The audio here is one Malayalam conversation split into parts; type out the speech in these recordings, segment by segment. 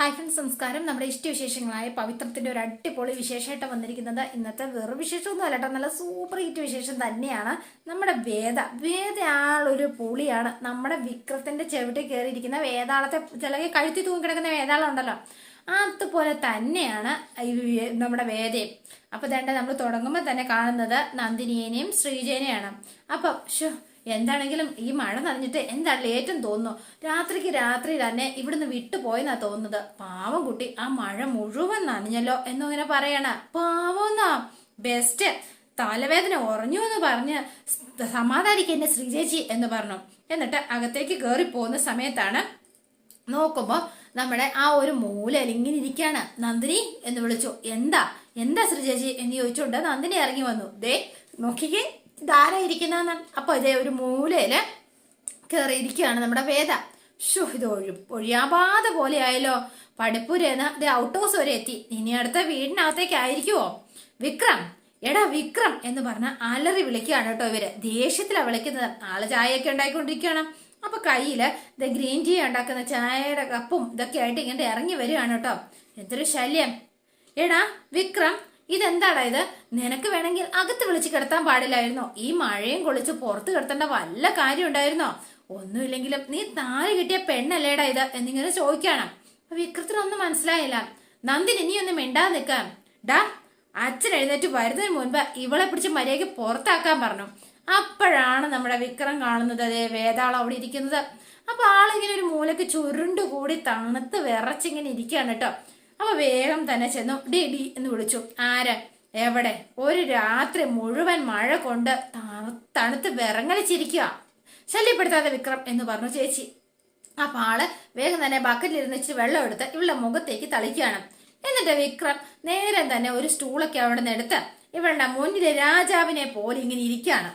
ഹായ് ഫ്രണ്ട്സ് സംസ്കാരം നമ്മുടെ ഇഷ്ടവിശേഷങ്ങളായ പവിത്രത്തിന്റെ ഒരു അടിപൊളി വിശേഷമായിട്ട് വന്നിരിക്കുന്നത്. ഇന്നത്തെ വെറു വിശേഷമൊന്നും അല്ല കേട്ടോ നല്ല സൂപ്പർ ഹിറ്റ് വിശേഷം തന്നെയാണ്. നമ്മുടെ വേദ വേദ ആളൊരു പുളിയാണ്. നമ്മുടെ വിക്രത്തിന്റെ ചെവിട്ടിൽ കയറിയിരിക്കുന്ന വേതാളത്തെ ചില കഴുത്തി തൂങ്ങി കിടക്കുന്ന വേതാളം ഉണ്ടല്ലോ. അതുപോലെ തന്നെയാണ് നമ്മുടെ വേദയും. അപ്പൊ തന്നെ നമ്മൾ തുടങ്ങുമ്പോൾ തന്നെ കാണുന്നത് നന്ദിനിയേനെയും ശ്രീജേനെയാണ്. അപ്പം എന്താണെങ്കിലും ഈ മഴ നനഞ്ഞിട്ട് എന്താണ് ലേറ്റം തോന്നുന്നു? രാത്രിക്ക് രാത്രി തന്നെ ഇവിടുന്ന് വിട്ടുപോയെന്നാ തോന്നുന്നത്. പാവം കുട്ടി ആ മഴ മുഴുവൻ നനഞ്ഞല്ലോ എന്നിങ്ങനെ പറയണ. പാവന്നാ ബെസ്റ്റ് തലവേദന ഉറഞ്ഞു എന്ന് പറഞ്ഞ് സമാധാനിക്കുക എന്നെ ശ്രീജേച്ചി എന്ന് പറഞ്ഞു. എന്നിട്ട് അകത്തേക്ക് കയറി പോകുന്ന സമയത്താണ് നോക്കുമ്പോ നമ്മുടെ ആ ഒരു മൂല ഇങ്ങനെ ഇരിക്കാണ്. നന്ദിനി എന്ന് വിളിച്ചു. എന്താ? എന്താ ശ്രീജേച്ചി എന്ന് ചോദിച്ചുകൊണ്ട് നന്ദിനി ഇറങ്ങി വന്നു. ദേ നോക്കിക്കേ. ഇതാരാ അപ്പൊ ഇതേ ഒരു മൂലയിൽ കയറിയിരിക്കുകയാണ് നമ്മുടെ വേദ. ഷു ഇത് ഒഴി ഒഴിയാപാത പോലെ ആയല്ലോ പടിപ്പുരേന്ന് ഇത് ഔട്ട് ഹൗസ് വരെ എത്തി. ഇനി അടുത്ത വീടിനകത്തേക്ക് ആയിരിക്കുവോ വിക്രം എടാ വിക്രം എന്ന് പറഞ്ഞ അലറി വിളിക്കുകയാണ് കേട്ടോ ഇവർ. ദേഷ്യത്തിലാണ് വിളിക്കുന്നത്. ആൾ ചായയൊക്കെ ഉണ്ടായിക്കൊണ്ടിരിക്കുകയാണ്. അപ്പൊ കയ്യിൽ ഇത് ഗ്രീൻ ടീ ഉണ്ടാക്കുന്ന ചായയുടെ കപ്പും ഇതൊക്കെ ആയിട്ട് ഇങ്ങനെ ഇറങ്ങി വരികയാണ് കേട്ടോ. എന്തൊരു ശല്യം. എടാ വിക്രം ഇതെന്താടാ ഇത്? നിനക്ക് വേണമെങ്കിൽ അകത്ത് വിളിച്ച് കിടത്താൻ പാടില്ലായിരുന്നോ? ഈ മഴയും കൊളിച്ച് പുറത്ത് കിടത്തേണ്ട വല്ല കാര്യം ഉണ്ടായിരുന്നോ? ഒന്നുമില്ലെങ്കിലും നീ താഴെ കിട്ടിയ പെണ്ണല്ലേടാ ഇത്? എന്നിങ്ങനെ ചോദിക്കാണ്. വിക്രത്തിനൊന്നും മനസ്സിലായില്ല. നന്ദി നീ ഒന്ന് മിണ്ടാതെ നിൽക്കാം. ഡാ അച്ഛൻ എഴുന്നേറ്റ് വരുന്നതിന് മുൻപ് ഇവളെ പിടിച്ച് മര്യാദയ്ക്ക് പുറത്താക്കാൻ പറഞ്ഞു. അപ്പോഴാണ് നമ്മുടെ വിക്രം കാണുന്നത് അതേ വേതാളം അവിടെ ഇരിക്കുന്നത്. അപ്പൊ ആളിങ്ങനെ ഒരു മൂലക്ക് ചുരുണ്ടു കൂടി തണുത്ത് വിറച്ചിങ്ങനെ ഇരിക്കുകയാണ് കേട്ടോ. അപ്പൊ വേഗം തന്നെ ചെന്നു. ഡി ഡി എന്ന് വിളിച്ചു. ആര്? എവിടെ? ഒരു രാത്രി മുഴുവൻ മഴ കൊണ്ട് തണു- തണുത്ത് വിറങ്ങലിച്ചിരിക്കുക ശല്യപ്പെടുത്താതെ വിക്രം എന്ന് പറഞ്ഞു ചേച്ചി. അപ്പൊ ആൾ വേഗം തന്നെ ബക്കറ്റിലിരുന്ന് ഇച്ചിരി വെള്ളം എടുത്ത് ഇവളുടെ മുഖത്തേക്ക് തളിക്കുകയാണ്. എന്നിട്ട് വിക്രം നേരം തന്നെ ഒരു സ്റ്റൂളൊക്കെ അവിടെ നിന്ന് എടുത്ത് ഇവളുടെ മുന്നിലെ രാജാവിനെ പോലെ ഇങ്ങനെ ഇരിക്കുകയാണ്.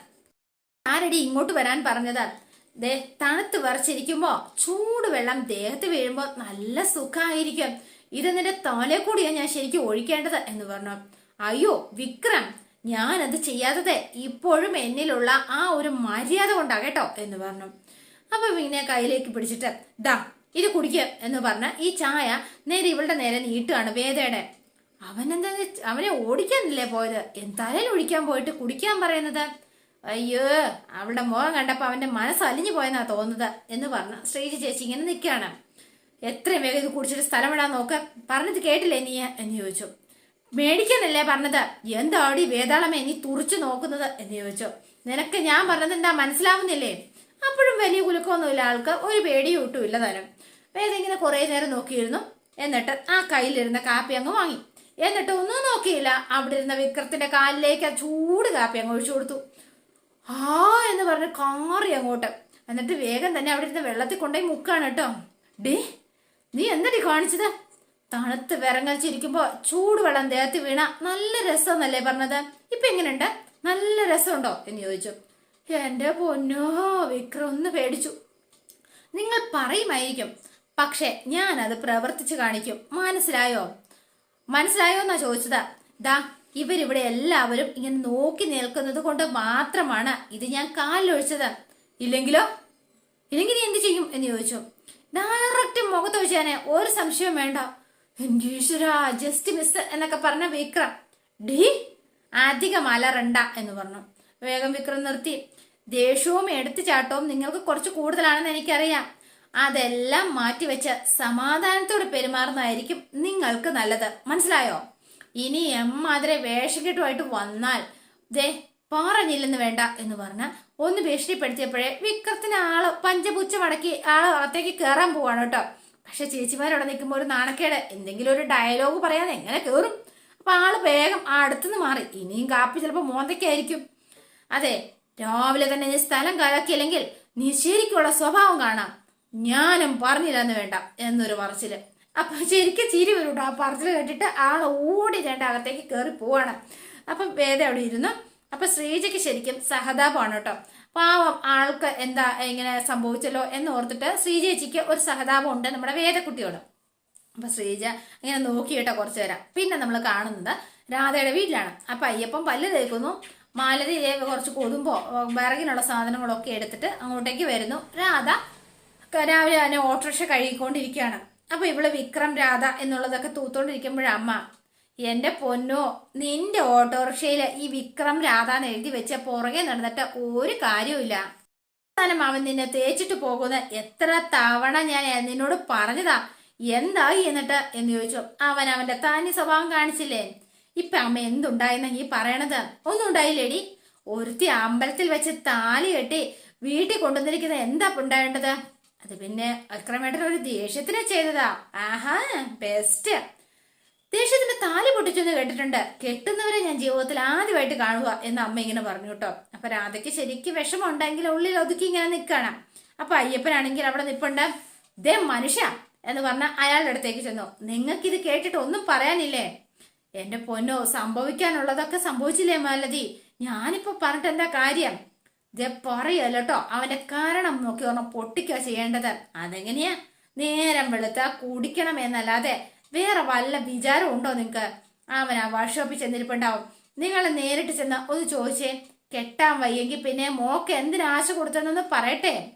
ആരടി ഇങ്ങോട്ട് വരാൻ പറഞ്ഞത്? ദേ തണുത്ത് വിറച്ചിരിക്കുമ്പോ ചൂടുവെള്ളം ദേഹത്ത് വീഴുമ്പോ നല്ല സുഖമായിരിക്കും ഇത് നിന്റെ തലേ കൂടിയാ ഞാൻ ശരിക്കും ഒഴിക്കേണ്ടത് എന്ന് പറഞ്ഞു. അയ്യോ വിക്രം ഞാൻ അത് ചെയ്യാത്തത് ഇപ്പോഴും എന്നിലുള്ള ആ ഒരു മര്യാദ കൊണ്ടാ കേട്ടോ എന്ന് പറഞ്ഞു. അപ്പൊ പിന്നെ കയ്യിലേക്ക് പിടിച്ചിട്ട് ദാ ഇത് കുടിക്കുക എന്ന് പറഞ്ഞ ഈ ചായ നേരെ ഇവളുടെ നേരെ നീട്ടുകയാണ് വേദയുടെ. അവനെന്താ അവനെ ഓടിക്കാനല്ലേ പോയത്? എന്തായാലും ഒഴിക്കാൻ പോയിട്ട് കുടിക്കാൻ പറയുന്നത്? അയ്യോ അവളുടെ മുഖം കണ്ടപ്പോ അവന്റെ മനസ്സ് അലിഞ്ഞു പോയെന്നാ തോന്നുന്നത് എന്ന് പറഞ്ഞ ശ്രീജി ചേച്ചി ഇങ്ങനെ നിൽക്കുകയാണ്. എത്രയും വേഗം ഇത് കുടിച്ചിട്ട് സ്ഥലം വിടാൻ നോക്ക്. പറഞ്ഞത് കേട്ടില്ലേ നീ? എന്ന് ചോദിച്ചു. മേടിക്കാനല്ലേ പറഞ്ഞത്? എന്താടി വേതാളമേ നീ തുറച്ചു നോക്കുന്നത്? എന്ന് ചോദിച്ചു. നിനക്ക് ഞാൻ പറഞ്ഞത് എന്താ മനസ്സിലാവുന്നില്ലേ? അപ്പോഴും വലിയ കുലുക്കമൊന്നുമില്ല ആൾക്ക്. ഒരു പേടിയും ഒട്ടും ഇല്ല താനും. വേദ ഇങ്ങനെ കുറേ നേരം നോക്കിയിരുന്നു. എന്നിട്ട് ആ കയ്യിലിരുന്ന കാപ്പി അങ്ങ് വാങ്ങി. എന്നിട്ട് ഒന്നും നോക്കിയില്ല. അവിടെ ഇരുന്ന വിക്രത്തിന്റെ കാലിലേക്ക് ആ ചൂട് കാപ്പി അങ്ങ് ഒഴിച്ചു കൊടുത്തു. ആ എന്ന് പറഞ്ഞ് കാറി അങ്ങോട്ട്. എന്നിട്ട് വേഗം തന്നെ അവിടെ ഇരുന്ന് വെള്ളത്തിൽ കൊണ്ടുപോയി മുക്കാണ് കേട്ടോ. ഡേ നീ എന്തടി കാണിച്ചത്? തണുത്ത് വിറങ്ങലിച്ചിരിക്കുമ്പോ ചൂടുവെള്ളം ദേഹത്ത് വീണ നല്ല രസമെന്നല്ലേ പറഞ്ഞത്? ഇപ്പൊ എങ്ങനെയുണ്ട്? നല്ല രസമുണ്ടോ? എന്ന് ചോദിച്ചു. എന്റെ പൊന്നോ വിക്രം ഒന്ന് പേടിച്ചു. നിങ്ങൾ പറയുമായിരിക്കും പക്ഷെ ഞാൻ അത് പ്രവർത്തിച്ചു കാണിക്കും. മനസ്സിലായോ? മനസ്സിലായോ എന്നാ ചോദിച്ചത്? ദാ ഇവരിവിടെ എല്ലാവരും ഇങ്ങനെ നോക്കി നിൽക്കുന്നത് കൊണ്ട് മാത്രമാണ് ഇത് ഞാൻ കാലിലൊഴിച്ചത്. ഇല്ലെങ്കിലോ? ഇല്ലെങ്കിൽ നീ എന്ത് ചെയ്യും? എന്ന് ചോദിച്ചു. ഡയറക്റ്റ് മുഖത്ത് വെച്ചാനെ ഒരു സംശയം വേണ്ട. ജസ്റ്റ് മിസ് എന്നൊക്കെ പറഞ്ഞ വിക്രം. ഡി അധികം അലറണ്ട എന്ന് പറഞ്ഞു. വേഗം വിക്രം നിർത്തി. ദേഷ്യവും എടുത്തുചാട്ടവും നിങ്ങൾക്ക് കുറച്ച് കൂടുതലാണെന്ന് എനിക്കറിയാം. അതെല്ലാം മാറ്റിവെച്ച് സമാധാനത്തോടെ പെരുമാറുന്നതായിരിക്കും നിങ്ങൾക്ക് നല്ലത്. മനസ്സിലായോ? ഇനി എമ്മാതിരെ വേഷക്കെട്ടുമായിട്ട് വന്നാൽ ദേ പറഞ്ഞില്ലെന്ന് വേണ്ട എന്ന് പറഞ്ഞ ഒന്ന് ഭീഷണിപ്പെടുത്തിയപ്പോഴേ വിക്രത്തിന് ആൾ പഞ്ചപൂച്ച മടക്കി ആൾ അകത്തേക്ക് കയറാൻ പോവാണ് കേട്ടോ. പക്ഷെ ചേച്ചിമാരവിടെ നിൽക്കുമ്പോൾ ഒരു നാണക്കേട്. എന്തെങ്കിലും ഒരു ഡയലോഗ് പറയാതെ എങ്ങനെ കയറും അപ്പൊ ആൾ വേഗം ആ അടുത്തുനിന്ന് മാറി. ഇനിയും കാപ്പി ചിലപ്പോൾ മോന്തയ്ക്കായിരിക്കും. അതെ രാവിലെ തന്നെ നീ സ്ഥലം കലക്കിയില്ലെങ്കിൽ നീ ശരിക്കുള്ള സ്വഭാവം കാണാം. ഞാനും പറഞ്ഞില്ലെന്ന് വേണ്ട എന്നൊരു പറച്ചിൽ. അപ്പൊ ശരിക്കും ചിരി വരും ആ പറച്ചിൽ കേട്ടിട്ട് ആൾ ഓടി രണ്ട് അകത്തേക്ക് കയറി പോവാണ്. അപ്പൊ വേദ അവിടെ ഇരുന്നു. അപ്പൊ ശ്രീജയ്ക്ക് ശരിക്കും സഹതാപമാണ് കേട്ടോ. പാവം ആൾക്ക് എന്താ എങ്ങനെ സംഭവിച്ചല്ലോ എന്ന് ഓർത്തിട്ട് ശ്രീജേച്ചിക്ക് ഒരു സഹതാപം ഉണ്ട് നമ്മുടെ വേദക്കുട്ടിയോട്. അപ്പൊ ശ്രീജ ഇങ്ങനെ നോക്കി കേട്ടോ കുറച്ചു നേരം. പിന്നെ നമ്മൾ കാണുന്നത് രാധയുടെ വീട്ടിലാണ്. അപ്പൊ അയ്യപ്പം പല്ല് തേക്കുന്നു. മാലതി കുറച്ച് കൊതുമ്പോ വിറകിനുള്ള സാധനങ്ങളൊക്കെ എടുത്തിട്ട് അങ്ങോട്ടേക്ക് വരുന്നു. രാധ രാവിലെ തന്നെ ഓട്ടോറിക്ഷ കഴുകിക്കൊണ്ടിരിക്കുകയാണ്. അപ്പൊ ഇവൾ വിക്രം രാധ എന്നുള്ളതൊക്കെ തൂത്തോണ്ടിരിക്കുമ്പോഴ അമ്മ എന്റെ പൊന്നോ നിന്റെ ഓട്ടോറിക്ഷയിൽ ഈ വിക്രം രാധ എഴുതി വെച്ച പുറകെ നടന്നിട്ട് ഒരു കാര്യവും അവസാനം അവൻ നിന്നെ തേച്ചിട്ട് പോകുന്ന എത്ര തവണ ഞാൻ നിന്നോട് പറഞ്ഞതാ? എന്തായി എന്നിട്ട്? എന്ന് ചോദിച്ചു. അവൻ അവന്റെ താനി സ്വഭാവം കാണിച്ചില്ലേ? ഇപ്പൊ അമ്മ എന്തുണ്ടായെന്ന ഈ പറയണത്? ഒന്നും ഉണ്ടായില്ലേടി? ഒരുത്തി അമ്പലത്തിൽ വെച്ച് താലി കെട്ടി വീട്ടിൽ കൊണ്ടുവന്നിരിക്കുന്നത് എന്താ ഉണ്ടാവേണ്ടത്? അത് പിന്നെ അക്രമേട്ടൻ ഒരു ദേഷ്യത്തിനെ ചെയ്തതാ. ആഹാ ബെസ്റ്റ് ദേഷ്യത്തിന്റെ താലി പൊട്ടിച്ചെന്ന് കേട്ടിട്ടുണ്ട്. കെട്ടുന്നവരെ ഞാൻ ജീവിതത്തിൽ ആദ്യമായിട്ട് കാണുക എന്ന് അമ്മ ഇങ്ങനെ പറഞ്ഞു കേട്ടോ. അപ്പൊ രാധയ്ക്ക് ശരിക്കും വിഷമമുണ്ടെങ്കിൽ ഉള്ളിൽ ഒതുക്കി ഇങ്ങനെ നിൽക്കണം അപ്പൊ അയ്യപ്പനാണെങ്കിൽ അവിടെ നിൽപ്പുണ്ട് ദേ മനുഷ്യ എന്ന് പറഞ്ഞ അയാളുടെ അടുത്തേക്ക് ചെന്നു. നിങ്ങൾക്ക് ഇത് കേട്ടിട്ട് ഒന്നും പറയാനില്ലേ? എന്റെ പൊന്നോ സംഭവിക്കാനുള്ളതൊക്കെ സംഭവിച്ചില്ലേ മാലതി? ഞാനിപ്പോ പറഞ്ഞിട്ട് എന്താ കാര്യം? ദേ പറയല്ലോ അവന്റെ കാരണം നോക്കി പറഞ്ഞ പൊട്ടിക്കുക ചെയ്യേണ്ടത്. അതെങ്ങനെയാ? നേരം വെളുത്ത കുടിക്കണം എന്നല്ലാതെ വേറെ വല്ല വിചാരം ഉണ്ടോ നിങ്ങക്ക്? അവൻ ആ വർക്ക്ഷോപ്പിൽ ചെന്നിരിപ്പുണ്ടാവും. നിങ്ങൾ നേരിട്ട് ചെന്ന് ഒന്ന് ചോദിച്ചേ. കെട്ടാൻ വയ്യെങ്കിൽ പിന്നെ മോക്ക് എന്തിനാശ കൊടുത്തെന്നൊന്ന് പറയട്ടെ.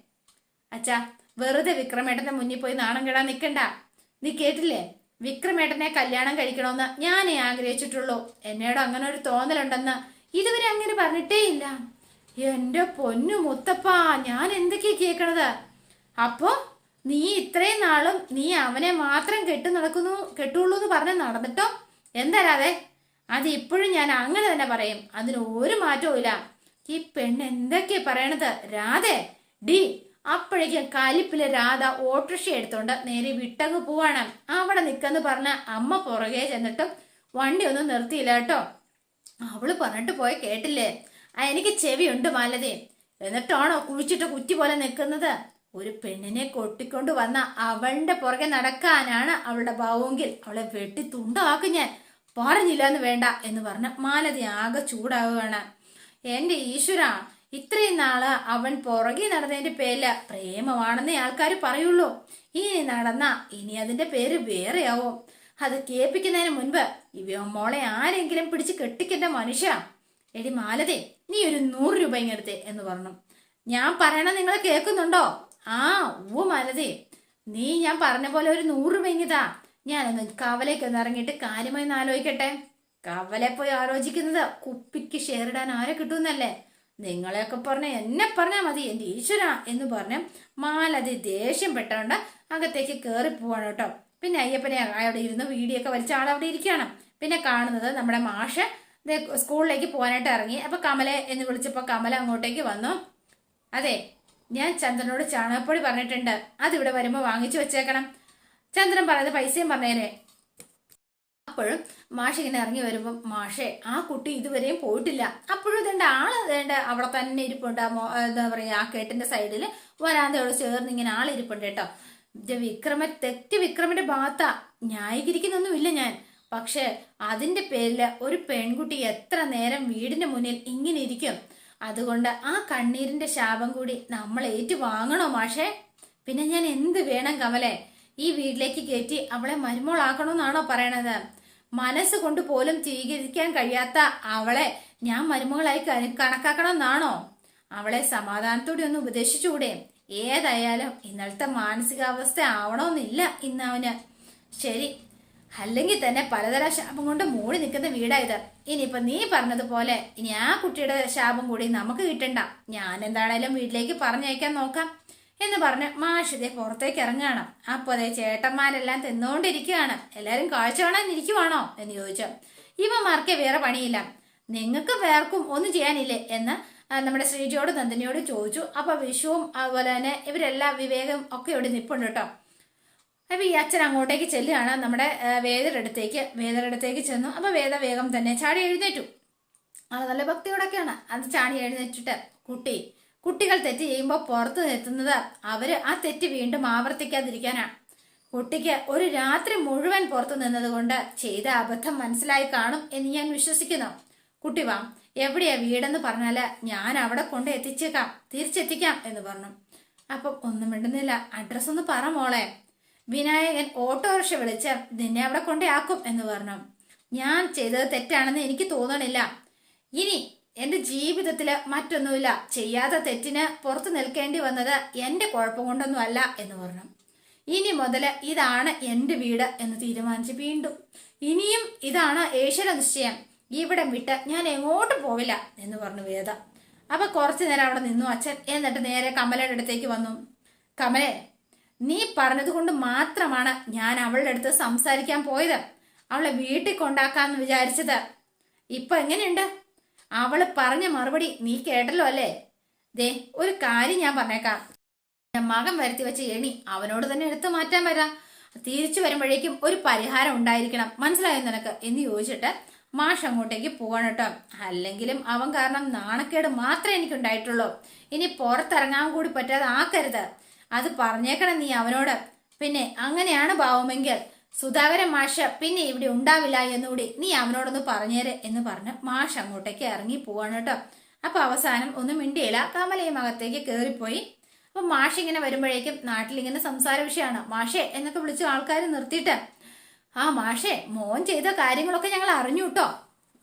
അച്ഛാ വെറുതെ വിക്രമേട്ടന്റെ മുന്നിൽ പോയി നാണം കെടാൻ നിൽക്കണ്ട നീ കേട്ടില്ലേ? വിക്രമേട്ടനെ കല്യാണം കഴിക്കണമെന്ന് ഞാനേ ആഗ്രഹിച്ചിട്ടുള്ളൂ. എന്നോട് അങ്ങനെ ഒരു തോന്നലുണ്ടെന്ന് ഇതുവരെ അങ്ങനെ പറഞ്ഞിട്ടേ ഇല്ല. എന്റെ പൊന്നു മുത്തപ്പാ ഞാൻ എന്തൊക്കെയാ കേക്കണത്? അപ്പോ നീ ഇത്രയും നാളും നീ അവനെ മാത്രം കെട്ടു നടക്കുന്നു കെട്ടുള്ളൂ എന്ന് പറഞ്ഞ് നടന്നിട്ടോ? എന്തരാതെ? അത് ഇപ്പോഴും ഞാൻ അങ്ങനെ തന്നെ പറയും. അതിന് ഒരു മാറ്റവും ഇല്ല. ഈ പെണ്ണ് എന്തൊക്കെയാ പറയണത്? രാധേ ഡി അപ്പോഴേക്കും കലിപ്പിലെ രാധ ഓട്ടോറിക്ഷ എടുത്തോണ്ട് നേരെ വിട്ടങ്ങ് പോവാണ്. അവിടെ നിക്കെന്ന് പറഞ്ഞ അമ്മ പുറകെ ചെന്നിട്ടും വണ്ടി ഒന്നും നിർത്തിയില്ല കേട്ടോ. അവൾ പറഞ്ഞിട്ട് പോയ കേട്ടില്ലേ? എനിക്ക് ചെവിയുണ്ട് മാലതേ. എന്നിട്ടാണോ കുഴിച്ചിട്ട് കുറ്റി പോലെ നിൽക്കുന്നത്? ഒരു പെണ്ണിനെ കൊട്ടിക്കൊണ്ട് വന്ന അവളുടെ പുറകെ നടക്കാനാണ് അവളുടെ ഭാവമെങ്കിൽ അവളെ വെട്ടി തുണ്ടാക്കും ഞാൻ. പറഞ്ഞില്ല എന്ന് വേണ്ട എന്ന് പറഞ്ഞ മാലതി ആകെ ചൂടാവുകയാണ്. എന്റെ ഈശ്വര ഇത്രയും നാൾ അവൻ പുറകെ നടന്നതിന്റെ പേരിൽ പ്രേമമാണെന്നേ ആൾക്കാർ പറയുള്ളൂ. ഇനി നടന്ന ഇനി അതിന്റെ പേര് വേറെയാവും. അത് കേൾപ്പിക്കുന്നതിന് മുൻപ് ഇവ മോളെ ആരെങ്കിലും പിടിച്ച് കെട്ടിക്കേണ്ട മനുഷ്യ. എടി മാലതേ നീ ഒരു നൂറ് രൂപ ഇങ്ങെടുത്തേ എന്ന് പറഞ്ഞു. ഞാൻ പറയണ നിങ്ങൾ കേൾക്കുന്നുണ്ടോ? ആ ഓ മലതെ. നീ ഞാൻ പറഞ്ഞ പോലെ ഒരു നൂറ് ഞാൻ ഞാനൊന്ന് ഒന്ന് ഇറങ്ങിയിട്ട് കാര്യമായി ആലോചിക്കട്ടെ. കവലെ പോയി ആലോചിക്കുന്നത്? കുപ്പിക്ക് ഷെയർ ഇടാൻ ആരെ കിട്ടുമെന്നല്ലേ? നിങ്ങളെയൊക്കെ പറഞ്ഞ എന്നെ പറഞ്ഞാൽ മതി എന്റെ ഈശ്വര എന്ന് പറഞ്ഞ് മാലതി ദേഷ്യം പെട്ടോണ്ട് അകത്തേക്ക് കേറി പോവാണ് കേട്ടോ. പിന്നെ അയ്യപ്പനെ അവിടെ ഇരുന്ന് വീഡിയോ ഒക്കെ വലിച്ച ആളവിടെ ഇരിക്കുകയാണ്. പിന്നെ കാണുന്നത് നമ്മുടെ മാഷ് സ്കൂളിലേക്ക് പോകാനായിട്ട് ഇറങ്ങി. അപ്പൊ കമലെ എന്ന് വിളിച്ചപ്പോൾ കമല അങ്ങോട്ടേക്ക് വന്നു. അതെ ഞാൻ ചന്ദ്രനോട് ചാണകപ്പൊടി പറഞ്ഞിട്ടുണ്ട്. അതിവിടെ വരുമ്പോൾ വാങ്ങിച്ചു വെച്ചേക്കണം. ചന്ദ്രൻ പറയുന്നത് പൈസയും പറഞ്ഞേനെ അപ്പോഴും മാഷ് ഇങ്ങനെ ഇറങ്ങി വരുമ്പോൾ മാഷേ ആ കുട്ടി ഇതുവരെയും പോയിട്ടില്ല. അപ്പോഴും ഇതേണ്ട ആൾ ഇതേണ്ട അവിടെ തന്നെ ഇരിപ്പുണ്ട്. എന്താ പറയാ ആ കേട്ടിന്റെ സൈഡിൽ വരാന്തയോട് ചേർന്ന് ഇങ്ങനെ ആളിരിപ്പുണ്ട് കേട്ടോ. വിക്രമ തെറ്റ് വിക്രമിന്റെ ഭാഗത്ത. ന്യായീകരിക്കുന്നൊന്നുമില്ല ഞാൻ. പക്ഷെ അതിന്റെ പേരിൽ ഒരു പെൺകുട്ടി എത്ര നേരം വീടിന്റെ മുന്നിൽ ഇങ്ങനെ ഇരിക്കും? അതുകൊണ്ട് ആ കണ്ണീരിന്റെ ശാപം കൂടി നമ്മൾ ഏറ്റു വാങ്ങണോ മാഷേ? പിന്നെ ഞാൻ എന്ത് വേണം കമലെ? ഈ വീട്ടിലേക്ക് കയറ്റി അവളെ മരുമോളാക്കണമെന്നാണോ പറയണത്? മനസ്സ് കൊണ്ട് പോലും സ്വീകരിക്കാൻ കഴിയാത്ത അവളെ ഞാൻ മരുമകളായി കണ- കണക്കാക്കണമെന്നാണോ? അവളെ സമാധാനത്തോടെ ഒന്ന് ഉപദേശിച്ചുകൂടെ? ഏതായാലും ഇന്നലത്തെ മാനസികാവസ്ഥ ആവണമെന്നില്ല അവന്. ശരി അല്ലെങ്കിൽ തന്നെ പലതര ശാപം കൊണ്ട് മൂടി നിൽക്കുന്ന വീടായത്. ഇനിയിപ്പൊ നീ പറഞ്ഞതുപോലെ ഇനി ആ കുട്ടിയുടെ ശാപം കൂടി നമുക്ക് കിട്ടണ്ട. ഞാൻ എന്താണേലും വീട്ടിലേക്ക് പറഞ്ഞയക്കാൻ നോക്കാം എന്ന് പറഞ്ഞ് മാഷിതെ പുറത്തേക്ക് ഇറങ്ങുകയാണ്. അപ്പൊ അതെ ചേട്ടന്മാരെല്ലാം തിന്നുകൊണ്ടിരിക്കുകയാണ് എല്ലാരും കാഴ്ച കാണാൻ ഇരിക്കുവാണോ എന്ന് ചോദിച്ചു. ഇവന്മാർക്ക് വേറെ പണിയില്ല. നിങ്ങൾക്ക് വേർക്കും ഒന്നും ചെയ്യാനില്ലേ എന്ന് നമ്മുടെ ശ്രീജിയോട് നന്ദിനിയോട് ചോദിച്ചു. അപ്പൊ വിഷുവും അതുപോലെ തന്നെ ഇവരെല്ലാം വിവേകം ഒക്കെ ഇവിടെ നിപ്പുണ്ട് കേട്ടോ. അപ്പൊ ഈ അച്ഛൻ അങ്ങോട്ടേക്ക് ചെല്ലുകയാണ്. നമ്മുടെ വേദരടുത്തേക്ക് അടുത്തേക്ക് ചെന്നു. അപ്പൊ വേദ വേഗം തന്നെ ചാടി എഴുന്നേറ്റു. അത് നല്ല ഭക്തിയോടൊക്കെയാണ്. അത് ചാടി എഴുന്നേറ്റിട്ട് കുട്ടി കുട്ടികൾ തെറ്റ് ചെയ്യുമ്പോൾ പുറത്ത് നിർത്തുന്നത് അവർ ആ തെറ്റ് വീണ്ടും ആവർത്തിക്കാതിരിക്കാനാണ്. കുട്ടിക്ക് ഒരു രാത്രി മുഴുവൻ പുറത്തു നിന്നതുകൊണ്ട് ചെയ്ത അബദ്ധം മനസ്സിലായി കാണും എന്ന് ഞാൻ വിശ്വസിക്കുന്നു. കുട്ടി വാ എവിടെയാ വീടെന്ന് പറഞ്ഞാൽ ഞാൻ അവിടെ കൊണ്ട് എത്തിച്ചേക്കാം. തിരിച്ചെത്തിക്കാം എന്ന് പറഞ്ഞു. അപ്പം ഒന്നും മിണ്ടുന്നില്ല. അഡ്രസ്സ് ഒന്ന് പറ മോളെ. വിനായകൻ ഓട്ടോറിക്ഷ വിളിച്ച് നിന്നെ അവിടെ കൊണ്ടേ ആക്കും എന്ന് പറഞ്ഞു. ഞാൻ ചെയ്തത് തെറ്റാണെന്ന് എനിക്ക് തോന്നണില്ല. ഇനി എന്റെ ജീവിതത്തിൽ മറ്റൊന്നുമില്ല. ചെയ്യാത്ത തെറ്റിന് പുറത്തു നിൽക്കേണ്ടി വന്നത് എന്റെ കുഴപ്പം കൊണ്ടൊന്നും അല്ല എന്ന് പറഞ്ഞു. ഇനി മുതൽ ഇതാണ് എന്റെ വീട് എന്ന് തീരുമാനിച്ച് വീണ്ടും. ഇനിയും ഇതാണ് ഏശ്വര നിശ്ചയം. ഇവിടെ വിട്ട് ഞാൻ എങ്ങോട്ടും പോവില്ല എന്ന് പറഞ്ഞു വേദ. അപ്പൊ കുറച്ചു നേരം അവിടെ നിന്നു അച്ഛൻ. എന്നിട്ട് നേരെ കമലയുടെ അടുത്തേക്ക് വന്നു. കമലേ നീ പറഞ്ഞത് കൊണ്ട് മാത്രമാണ് ഞാൻ അവളുടെ അടുത്ത് സംസാരിക്കാൻ പോയത്. അവളെ വീട്ടിൽ കൊണ്ടാക്കാന്ന് വിചാരിച്ചത്. ഇപ്പൊ എങ്ങനെയുണ്ട്? അവൾ പറഞ്ഞ മറുപടി നീ കേട്ടല്ലോ അല്ലേ? ദേ ഒരു കാര്യം ഞാൻ പറഞ്ഞേക്കാം. മകൻ വരുത്തി വെച്ച എണി അവനോട് തന്നെ എടുത്തു മാറ്റാൻ വരാം. തിരിച്ചു വരുമ്പോഴേക്കും ഒരു പരിഹാരം ഉണ്ടായിരിക്കണം. മനസ്സിലായോ നിനക്ക്? എന്ന് ചോദിച്ചിട്ട് മാഷ് അങ്ങോട്ടേക്ക് പോകണം കേട്ടോ. അല്ലെങ്കിലും അവൻ കാരണം നാണക്കേട് മാത്രമേ എനിക്കുണ്ടായിട്ടുള്ളൂ. ഇനി പുറത്തിറങ്ങാൻ കൂടി പറ്റാതെ ആക്കരുത്. അത് പറഞ്ഞേക്കണം നീ അവനോട്. പിന്നെ അങ്ങനെയാണ് ഭാവമെങ്കിൽ സുധാകരൻ മാഷ പിന്നെ ഇവിടെ ഉണ്ടാവില്ല എന്നുകൂടി നീ അവനോടൊന്ന് പറഞ്ഞേര് എന്ന് പറഞ്ഞ് മാഷ് അങ്ങോട്ടേക്ക് ഇറങ്ങി പോവാണ് കേട്ടോ. അപ്പൊ അവസാനം ഒന്നും മിണ്ടിയില്ല. കമലയും അകത്തേക്ക് കയറിപ്പോയി അപ്പൊ മാഷ് ഇങ്ങനെ വരുമ്പോഴേക്കും നാട്ടിലിങ്ങനെ സംസാര വിഷയമാണ്. മാഷേ എന്നൊക്കെ വിളിച്ചു ആൾക്കാർ നിർത്തിയിട്ട് ആ മാഷേ മോൻ ചെയ്ത കാര്യങ്ങളൊക്കെ ഞങ്ങൾ അറിഞ്ഞു കേട്ടോ.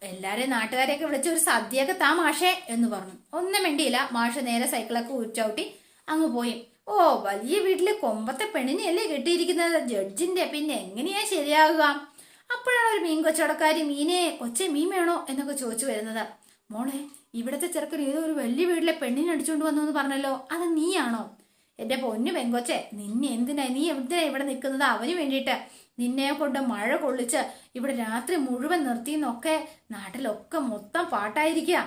എല്ലാരെയും നാട്ടുകാരെയൊക്കെ വിളിച്ച് ഒരു സദ്യയൊക്കെ താ മാഷേ എന്ന് പറഞ്ഞു. ഒന്നും മിണ്ടിയില്ല. മാഷ് നേരെ സൈക്കിളൊക്കെ ഉച്ചവട്ടി അങ്ങ് പോയി. ഓ വലിയ വീട്ടിലെ കൊമ്പത്തെ പെണ്ണിനെയല്ലേ കെട്ടിയിരിക്കുന്നത്? ജഡ്ജിന്റെ പിന്നെ എങ്ങനെയാ ശരിയാകുക അപ്പോഴാണ് ഒരു മീൻ കൊച്ചടക്കാരി മീനെ കൊച്ചെ മീൻ വേണോ? എന്നൊക്കെ ചോദിച്ചു വരുന്നത്. മോളെ ഇവിടത്തെ ചെറുക്കൻ ഏതോ ഒരു വലിയ വീട്ടിലെ പെണ്ണിനെ അടിച്ചുകൊണ്ട് വന്നു എന്ന് പറഞ്ഞല്ലോ. അത് നീയാണോ? എന്റെ പൊന്നു പെങ്കൊച്ചെ നിന്നെ എന്തിനാ? നീ എന്തിനാ ഇവിടെ നിൽക്കുന്നത്? അവന് വേണ്ടിയിട്ട്. നിന്നെ കൊണ്ട് മഴ കൊള്ളിച്ച് ഇവിടെ രാത്രി മുഴുവൻ നിർത്തിയെന്നൊക്കെ നാട്ടിലൊക്കെ മൊത്തം പാട്ടായിരിക്കുക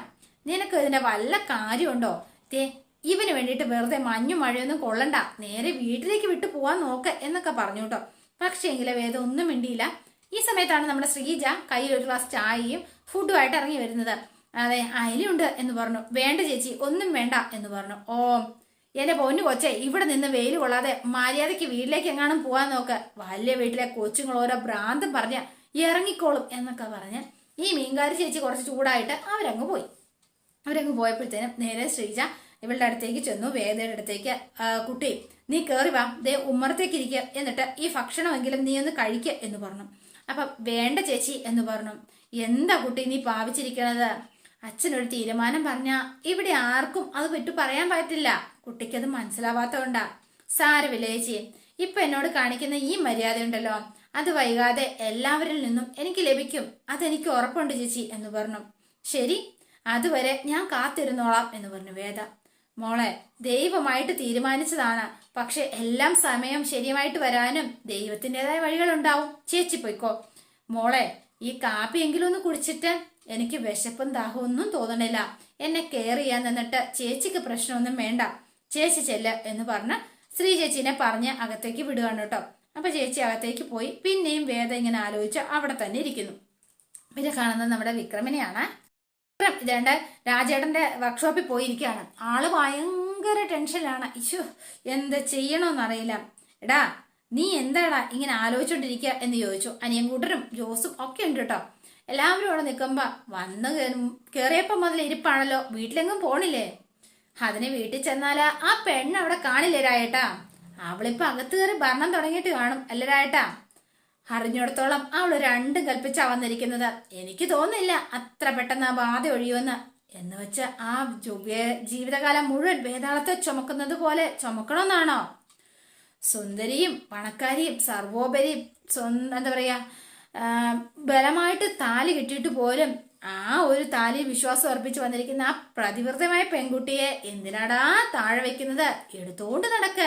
നിനക്ക് ഇതിന്റെ വല്ല കാര്യമുണ്ടോ? തേ ഇവന് വേണ്ടിയിട്ട് വെറുതെ മഞ്ഞും മഴയൊന്നും കൊള്ളണ്ട. നേരെ വീട്ടിലേക്ക് വിട്ടു പോവാൻ നോക്ക് എന്നൊക്കെ പറഞ്ഞു കേട്ടോ. പക്ഷേ എങ്കിലും വേദം ഒന്നും മിണ്ടിയില്ല. ഈ സമയത്താണ് നമ്മുടെ ശ്രീജ കയ്യിൽ ഒരു ഗ്ലാസ് ചായയും ഫുഡുമായിട്ട് ഇറങ്ങി വരുന്നത്. അതെ അയലുണ്ട് എന്ന് പറഞ്ഞു. വേണ്ട ചേച്ചി ഒന്നും വേണ്ട എന്ന് പറഞ്ഞു. ഓ എന്റെ പൊന്നു കൊച്ചെ ഇവിടെ നിന്ന് വെയിൽ കൊള്ളാതെ മര്യാദയ്ക്ക് വീട്ടിലേക്ക് എങ്ങാനും പോവാൻ നോക്ക്. വലിയ വീട്ടിലെ കൊച്ചുങ്ങൾ ഓരോ ഭ്രാന്തം പറഞ്ഞ് ഇറങ്ങിക്കോളും എന്നൊക്കെ പറഞ്ഞ് ഈ മീൻകാരി ചേച്ചി കുറച്ച് ചൂടായിട്ട് അവരങ്ങ് പോയി. അവരങ്ങ് പോയപ്പോഴത്തേനും നേരെ ശ്രീജ ഇവളുടെ അടുത്തേക്ക് ചെന്നു വേദയുടെ അടുത്തേക്ക് കുട്ടി നീ കയറി വാ. ദേ ഉമ്മറത്തേക്ക് ഇരിക്കുക എന്നിട്ട് ഈ ഭക്ഷണമെങ്കിലും നീ ഒന്ന് കഴിക്കുക എന്ന് പറഞ്ഞു. അപ്പൊ വേണ്ട ചേച്ചി എന്ന് പറഞ്ഞു. എന്താ കുട്ടി നീ പാവിച്ചിരിക്കണത്? അച്ഛനൊരു തീരുമാനം പറഞ്ഞ ഇവിടെ ആർക്കും അത് വിട്ടു പറയാൻ പറ്റില്ല. കുട്ടിക്കത് മനസ്സിലാവാത്തതുകൊണ്ടാ സാരമില്ല ചേച്ചി. ഇപ്പൊ എന്നോട് കാണിക്കുന്ന ഈ മര്യാദ ഉണ്ടല്ലോ അത് വൈകാതെ എല്ലാവരിൽ നിന്നും എനിക്ക് ലഭിക്കും. അതെനിക്ക് ഉറപ്പുണ്ട് ചേച്ചി എന്ന് പറഞ്ഞു. ശരി. അതുവരെ ഞാൻ കാത്തിരുന്നോളാം എന്ന് പറഞ്ഞു വേദ. മോളെ ദൈവമായിട്ട് തീരുമാനിച്ചതാണ്. പക്ഷെ എല്ലാം സമയം ശരിയായിട്ട് വരാനും ദൈവത്തിന്റെതായ വഴികളുണ്ടാവും. ചേച്ചി പൊയ്ക്കോ. മോളെ ഈ കാപ്പിയെങ്കിലും ഒന്ന് കുടിച്ചിട്ട് എനിക്ക് വിശപ്പും ദാഹവും ഒന്നും തോന്നണില്ല. എന്നെ കെയർ ചെയ്യാൻ നിന്നിട്ട് ചേച്ചിക്ക് പ്രശ്നമൊന്നും വേണ്ട. ചേച്ചി ചെല്ല എന്ന് പറഞ്ഞ് ശ്രീ ചേച്ചീനെ പറഞ്ഞ് അകത്തേക്ക് വിടുകയാണ് കേട്ടോ. അപ്പൊ ചേച്ചി അകത്തേക്ക് പോയി പിന്നെയും വേദ ഇങ്ങനെ ആലോചിച്ച് അവിടെ തന്നെ ഇരിക്കുന്നു. പിന്നെ കാണുന്നത് നമ്മുടെ വിക്രമിനെയാണ്. വിക്രം ഇതേണ്ട രാജേട്ടന്റെ വർക്ക്ഷോപ്പിൽ പോയിരിക്കുകയാണ്. ആൾ ഭയങ്കര ടെൻഷനിലാണ് ഇശു എന്ത് ചെയ്യണമെന്നറിയില്ല എടാ നീ എന്താടാ ഇങ്ങനെ ആലോചിച്ചോണ്ടിരിക്കുക എന്ന് ചോദിച്ചു. അനിയൻകൂട്ടരും ജോസും ഒക്കെ ഉണ്ട് കേട്ടോ. എല്ലാവരും അവിടെ നിൽക്കുമ്പോ വന്ന് കയറിയപ്പോ മുതൽ ഇരിപ്പാണല്ലോ. വീട്ടിലെങ്ങും പോണില്ലേ? അതിന് വീട്ടിൽ ചെന്നാൽ ആ പെണ്ണ് അവിടെ കാണില്ല രായേട്ടാ? അവളിപ്പോ അകത്ത് കയറി ഭരണം തുടങ്ങിയിട്ട് കാണും. അല്ലേ രായേട്ടാ? അറിഞ്ഞിടത്തോളം അവൾ രണ്ടും കൽപ്പിച്ചാ വന്നിരിക്കുന്നത് എനിക്ക് തോന്നില്ല അത്ര പെട്ടെന്ന് ആ ബാധ ഒഴിയുമെന്ന്. എന്ന് വെച്ച് ആ ജീവിതകാലം മുഴുവൻ വേതാളത്തെ ചുമക്കുന്നത് പോലെ ചുമക്കണമെന്നാണോ? സുന്ദരിയും പണക്കാരിയും സർവോപരിയും സ്വന്തം എന്താ പറയാ ബലമായിട്ട് താലി കിട്ടിയിട്ട് പോലും ആ ഒരു താലി വിശ്വാസം അർപ്പിച്ച് വന്നിരിക്കുന്ന ആ പ്രതിവൃതമായ പെൺകുട്ടിയെ എന്തിനാടാ താഴെ വെക്കുന്നത്? എടുത്തോണ്ട് നടക്ക.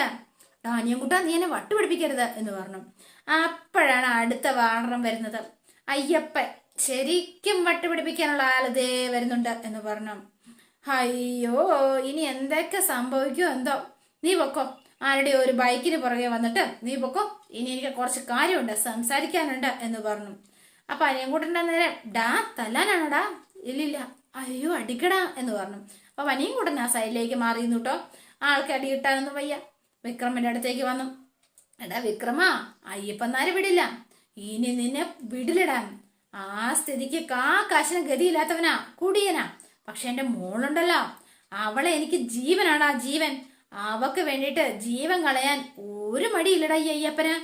ഡാനിയൻകുട്ട നീ എന്നെ വട്ടുപിടിപ്പിക്കരുത് എന്ന് പറഞ്ഞു. അപ്പോഴാണ് അടുത്ത വാണറം വരുന്നത്. അയ്യപ്പൻ ശരിക്കും വട്ടുപിടിപ്പിക്കാനുള്ള ദേ വരുന്നുണ്ട് എന്ന് പറഞ്ഞു. അയ്യോ ഇനി എന്തൊക്കെ സംഭവിക്കുമോ എന്തോ. നീ പൊക്കോ. ആരുടെ ഒരു ബൈക്കിന് പുറകെ വന്നിട്ട് നീ പൊക്കോ. ഇനി എനിക്ക് കുറച്ച് കാര്യമുണ്ട് സംസാരിക്കാനുണ്ട് എന്ന് പറഞ്ഞു. അപ്പൊ അനിയൻകൂട്ടന്റെ നേരെ ഡാ തല്ലാനാണോടാ? ഇല്ലില്ല. അയ്യോ അടിക്കടാ എന്ന് പറഞ്ഞു. അപ്പൊ അനിയൻകൂട്ടൻ ആ സൈഡിലേക്ക് മാറിയിരുന്നു കേട്ടോ ആൾക്ക് അടി കിട്ടാനൊന്നും വയ്യ. വിക്രമിന്റെ അടുത്തേക്ക് വന്നു. എടാ വിക്രമ അയ്യപ്പന്നാരെ വിടില്ല. ഇനി നിന്നെ വിടിലിടാൻ ആ സ്ഥിതിക്ക് കാ കാശിന് ഗതിയില്ലാത്തവനാ കുടിയനാ. പക്ഷെ എന്റെ മോളുണ്ടല്ലോ. അവളെ എനിക്ക് ജീവനാടാ ജീവൻ. അവക്ക് വേണ്ടിയിട്ട് ജീവൻ കളയാൻ ഒരു മടിയില്ലടാ ഈ അയ്യപ്പന്.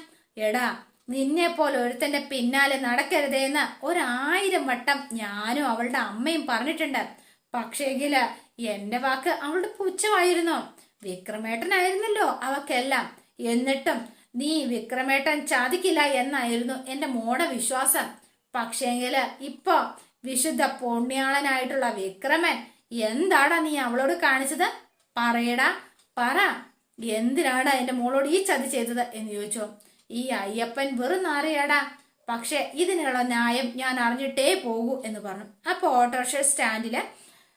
എടാ നിന്നെ പോലെ ഒരുത്തന്റെ പിന്നാലെ നടക്കരുതേ എന്ന് ഒരായിരം വട്ടം ഞാനും അവളുടെ അമ്മയും പറഞ്ഞിട്ടുണ്ട്. പക്ഷേങ്കിൽ എന്റെ വാക്ക് അവളുടെ പുച്ഛമായിരുന്നു. വിക്രമേട്ടനായിരുന്നല്ലോ അവക്കെല്ലാം. എന്നിട്ടും നീ വിക്രമേട്ടൻ ചതിക്കില്ല എന്നായിരുന്നു എന്റെ മോടെ വിശ്വാസം. പക്ഷേങ്കിൽ ഇപ്പൊ വിശുദ്ധ പുണ്യാളനായിട്ടുള്ള വിക്രമൻ എന്താടാ നീ അവളോട് കാണിച്ചത്? പറയടാ പറ. എന്തിനാടാ എന്റെ മോളോട് ഈ ചതി ചെയ്തത് എന്ന് ചോദിച്ചു. ഈ അയ്യപ്പൻ വെറും നാറിയാടാ പക്ഷെ ഇതിനുള്ള ന്യായം ഞാൻ അറിഞ്ഞിട്ടേ പോകൂ എന്ന് പറഞ്ഞു. അപ്പൊ ഓട്ടോറിക്ഷ സ്റ്റാൻഡിൽ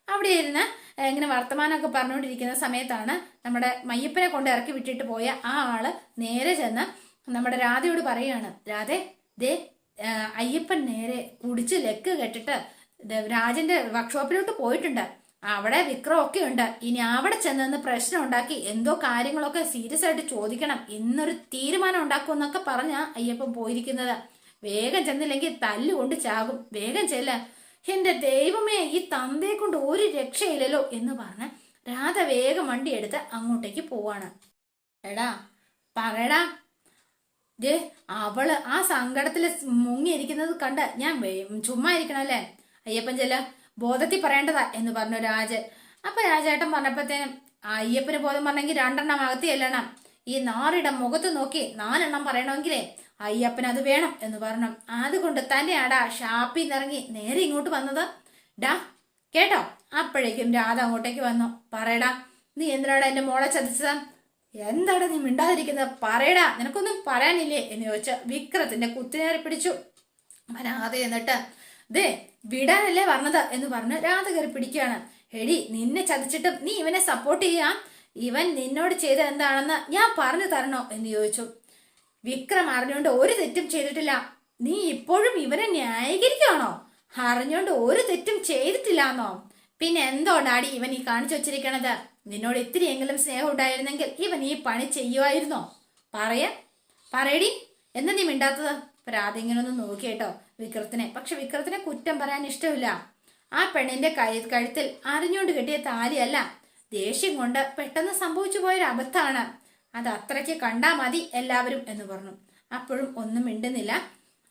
അവിടെ ഇരുന്ന് ഇങ്ങനെ വർത്തമാനമൊക്കെ പറഞ്ഞുകൊണ്ടിരിക്കുന്ന സമയത്താണ് നമ്മുടെ മയ്യപ്പനെ കൊണ്ട് ഇറക്കി വിട്ടിട്ട് പോയ ആ ആൾ നേരെ ചെന്ന് നമ്മുടെ രാധയോട് പറയാണ് രാധേ ദേ അയ്യപ്പൻ നേരെ കുടിച്ച് ലെക്ക് കെട്ടിട്ട് രാജന്റെ വർക്ക്ഷോപ്പിലോട്ട് പോയിട്ടുണ്ട്. അവിടെ വിക്രമൊക്കെ ഉണ്ട്. ഇനി അവിടെ ചെന്നെന്ന് പ്രശ്നം ഉണ്ടാക്കി എന്തോ കാര്യങ്ങളൊക്കെ സീരിയസ് ആയിട്ട് ചോദിക്കണം. ഇന്നൊരു തീരുമാനം ഉണ്ടാക്കും എന്നൊക്കെ പറഞ്ഞ അയ്യപ്പൻ പോയിരിക്കുന്നത്. വേഗം ചെന്നില്ലെങ്കിൽ തല്ലുകൊണ്ട് ചാകും. വേഗം ചെല്ല. എന്റെ ദൈവമേ ഈ തന്തയെ കൊണ്ട് ഒരു രക്ഷയില്ലല്ലോ എന്ന് പറഞ്ഞ് രാധ വേഗം വണ്ടി എടുത്ത് അങ്ങോട്ടേക്ക് പോവാണ്. എടാ പറയടാ. ദേ അവൾ ആ സങ്കടത്തിൽ മുങ്ങിയിരിക്കുന്നത് കണ്ട് ഞാൻ ചുമ്മാ ഇരിക്കണല്ലേ അയ്യപ്പൻ ചെല്ല ബോധത്തിൽ പറയേണ്ടതാ എന്ന് പറഞ്ഞു രാജൻ. അപ്പൊ രാജേട്ടൻ പറഞ്ഞപ്പോഴത്തേനും അയ്യപ്പന് ബോധം പറഞ്ഞെങ്കിൽ രണ്ടെണ്ണം അകത്തി ചെല്ലണം. ഈ നാറിയുടെ മുഖത്ത് നോക്കി നാലെണ്ണം പറയണമെങ്കിലേ അയ്യപ്പൻ അത് വേണം എന്ന് പറഞ്ഞു. അതുകൊണ്ട് തന്നെയാടാ ഷാപ്പിൽ നിന്നിറങ്ങി നേരെ ഇങ്ങോട്ട് വന്നത്. ഡാ കേട്ടോ? അപ്പോഴേക്കും രാധ അങ്ങോട്ടേക്ക് വന്നു. പറയടാ നീ എന്തിനാടാ എന്റെ മോളെ ചതിച്ചത്? എന്താണ് നീ മിണ്ടാതിരിക്കുന്നത് പറയടാ നിനക്കൊന്നും പറയാനില്ലേ? എന്ന് ചോദിച്ച വിക്രത്തിന്റെ കുത്തിനേറി പിടിച്ചു. രാധ എന്നിട്ട് ദേ വിടാനല്ലേ പറഞ്ഞത് എന്ന് പറഞ്ഞ് രാധ കയറി പിടിക്കുകയാണ്. എടി നിന്നെ ചതിച്ചിട്ടും നീ ഇവനെ സപ്പോർട്ട് ചെയ്യാം? ഇവൻ നിന്നോട് ചെയ്ത എന്താണെന്ന് ഞാൻ പറഞ്ഞു തരണോ? എന്ന് ചോദിച്ചു. വിക്രം അറിഞ്ഞുകൊണ്ട് ഒരു തെറ്റും ചെയ്തിട്ടില്ല. നീ ഇപ്പോഴും ഇവനെ ന്യായീകരിക്കുകയാണോ? അറിഞ്ഞുകൊണ്ട് ഒരു തെറ്റും ചെയ്തിട്ടില്ലാന്നോ? പിന്നെ എന്തോടാടി ഇവൻ ഈ കാണിച്ചു വച്ചിരിക്കണത്? നിന്നോട് ഇത്തിരിയെങ്കിലും സ്നേഹം ഉണ്ടായിരുന്നെങ്കിൽ ഇവൻ ഈ പണി ചെയ്യുമായിരുന്നോ പറയ. പറയടി. എന്താ നീ മിണ്ടാത്തത്? രാധ ഇങ്ങനെ ഒന്ന് നോക്കി കേട്ടോ വിക്രത്തിനെ. പക്ഷെ വിക്രത്തിനെ കുറ്റം പറയാൻ ഇഷ്ടമില്ല. ആ പെണ്ണിന്റെ കൈ കഴുത്തിൽ അറിഞ്ഞുകൊണ്ട് കിട്ടിയ താലിയല്ല ദേഷ്യം കൊണ്ട് പെട്ടെന്ന് സംഭവിച്ചു പോയൊരു അബദ്ധമാണ്. അത് അത്രയ്ക്ക് കണ്ടാ മതി എല്ലാവരും എന്ന് പറഞ്ഞു. അപ്പോഴും ഒന്നും മിണ്ടുന്നില്ല.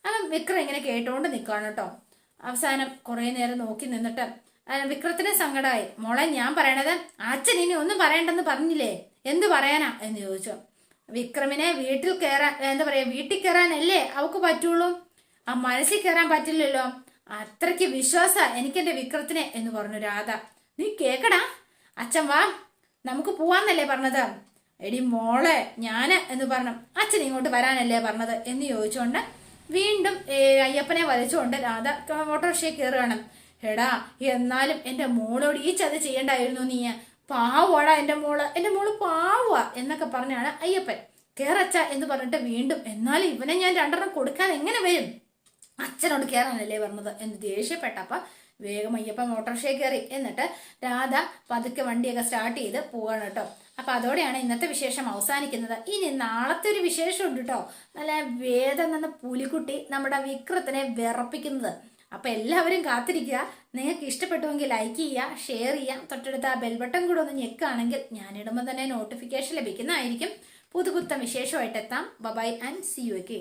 അവൻ വിക്രം ഇങ്ങനെ കേട്ടോണ്ട് നിൽക്കുകയാണ് കേട്ടോ. അവസാനം കുറെ നേരം നോക്കി നിന്നിട്ട് വിക്രത്തിന് സങ്കടമായി മോളെ ഞാൻ പറയണത് അച്ഛൻ ഇനി ഒന്നും പറയണ്ടെന്ന് പറഞ്ഞില്ലേ? എന്ത് പറയാനാ? എന്ന് ചോദിച്ചു. വിക്രമിനെ വീട്ടിൽ കയറാൻ എന്താ പറയാ വീട്ടിൽ കയറാനല്ലേ അവക്ക് പറ്റുള്ളൂ? ആ മനസ്സിൽ കയറാൻ പറ്റില്ലല്ലോ. അത്രയ്ക്ക് വിശ്വാസ എനിക്കെന്റെ വിക്രത്തിനെ എന്ന് പറഞ്ഞു രാധ. നീ കേക്കടാ. അച്ഛൻ വാ നമുക്ക് പോവാന്നല്ലേ പറഞ്ഞത്? എടി മോളെ ഞാൻ എന്ന് പറഞ്ഞു. അച്ഛൻ ഇങ്ങോട്ട് വരാനല്ലേ പറഞ്ഞത്? എന്ന് ചോദിച്ചുകൊണ്ട് വീണ്ടും അയ്യപ്പനെ വലിച്ചുകൊണ്ട് രാധ ഓട്ടോറിക്ഷയിൽ കയറുകയാണ് എടാ എന്നാലും എന്റെ മോളോട് ഈ ചതി ചെയ്യണ്ടായിരുന്നു നീ. പാവാടാ എന്റെ മോൾ. എന്റെ മോൾ പാവാ എന്നൊക്കെ പറഞ്ഞാണ് അയ്യപ്പൻ. കേറച്ച എന്ന് പറഞ്ഞിട്ട് വീണ്ടും എന്നാലും ഇവനെ ഞാൻ രണ്ടെണ്ണം കൊടുക്കാൻ എങ്ങനെ വരും? അച്ഛനോട് കയറാനല്ലേ പറഞ്ഞത് എന്ന് ദേഷ്യപ്പെട്ടപ്പ വേഗം അയ്യപ്പൻ ഓട്ടോറിക്ഷയിൽ കയറി. എന്നിട്ട് രാധ പതുക്കെ വണ്ടിയൊക്കെ സ്റ്റാർട്ട് ചെയ്ത് പോവാണ് കേട്ടോ. അപ്പൊ അതോടെയാണ് ഇന്നത്തെ വിശേഷം അവസാനിക്കുന്നത്. ഇനി നാളത്തെ ഒരു വിശേഷം ഉണ്ട് കേട്ടോ. നല്ല വേദം നിന്ന് പുലിക്കുട്ടി നമ്മുടെ വിക്രത്തിനെ വിറപ്പിക്കുന്നത്. അപ്പൊ എല്ലാവരും കാത്തിരിക്കുക. നിങ്ങൾക്ക് ഇഷ്ടപ്പെട്ടുവെങ്കിൽ ലൈക്ക് ചെയ്യുക ഷെയർ ചെയ്യാം തൊട്ടടുത്ത ആ ബെൽ ബട്ടൺ കൂടെ ഒന്ന് ഞെക്കുകയാണെങ്കിൽ ഞാനിടുമ്പോൾ തന്നെ നോട്ടിഫിക്കേഷൻ ലഭിക്കുന്നതായിരിക്കും. പുതുകുത്തം വിശേഷമായിട്ട് എത്താം. ബബായ് ആൻഡ് സി യു ഒക്കെ